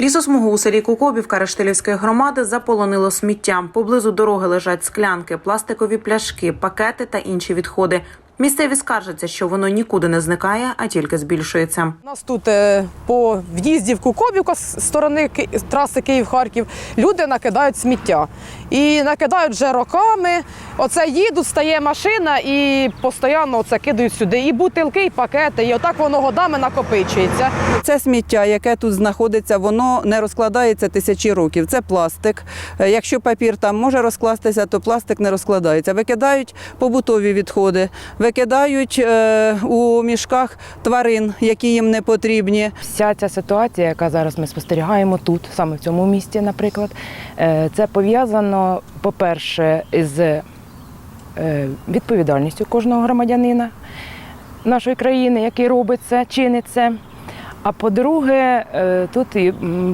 Лісосмугу у селі Кукобівка Рештилівської громади заполонило сміттям. Поблизу дороги лежать склянки, пластикові пляшки, пакети та інші відходи. Місцеві скаржаться, що воно нікуди не зникає, а тільки збільшується. У нас тут е, по в'їзді в Кукобівка з сторони траси Київ-Харків люди накидають сміття. І накидають вже роками. Оце їдуть, стає машина і постійно це кидають сюди. І бутилки, і пакети, і отак воно годами накопичується. Це сміття, яке тут знаходиться, воно не розкладається тисячі років. Це пластик. Е, Якщо папір там може розкластися, то пластик не розкладається. Викидають побутові відходи, викидають е, у мішках тварин, які їм не потрібні. Вся ця ситуація, яка зараз ми спостерігаємо тут, саме в цьому місті, наприклад, е, це пов'язано, по-перше, з е, відповідальністю кожного громадянина нашої країни, який робить це, чинить це. А по-друге, тут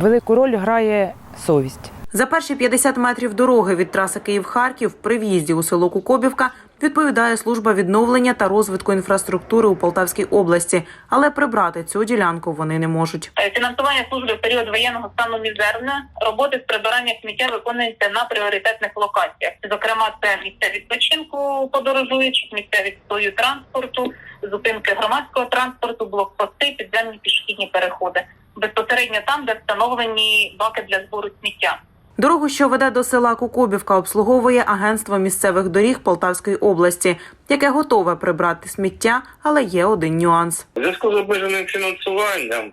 велику роль грає совість. За перші 50 метрів дороги від траси Київ-Харків при в'їзді у село Кукобівка відповідає служба відновлення та розвитку інфраструктури у Полтавській області, але прибрати цю ділянку вони не можуть. Е, Фінансування служби в період воєнного стану мізерне. Роботи з прибирання сміття виконуються на пріоритетних локаціях. Зокрема, це місця відпочинку подорожуючих, місця відстою транспорту, зупинки громадського транспорту, блокпости, підземні пішохідні переходи. Безпосередньо там, де встановлені баки для збору сміття. Дорогу, що веде до села Кукобівка, обслуговує агентство місцевих доріг Полтавської області, яке готове прибрати сміття, але є один нюанс. Зв'язку з обмеженим фінансуванням,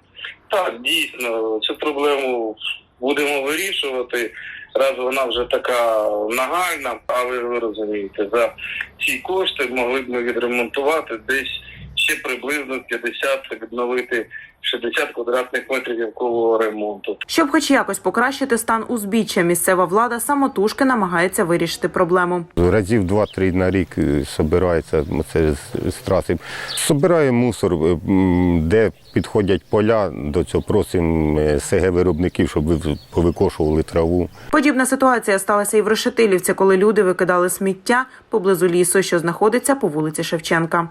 так, дійсно, цю проблему будемо вирішувати. Раз вона вже така нагальна, але ви розумієте, за ці кошти могли б ми відремонтувати десь ще приблизно 50, відновити 60 квадратних метрів явкового ремонту. Щоб хоч якось покращити стан узбіччя, місцева влада самотужки намагається вирішити проблему. Разів два-три на рік е, собирається це з, траси. Собирає мусор, е, де підходять поля, до цього просимо е, СГ виробників, щоб ви- повикошували траву. Подібна ситуація сталася і в Решетилівці, коли люди викидали сміття поблизу лісу, що знаходиться по вулиці Шевченка.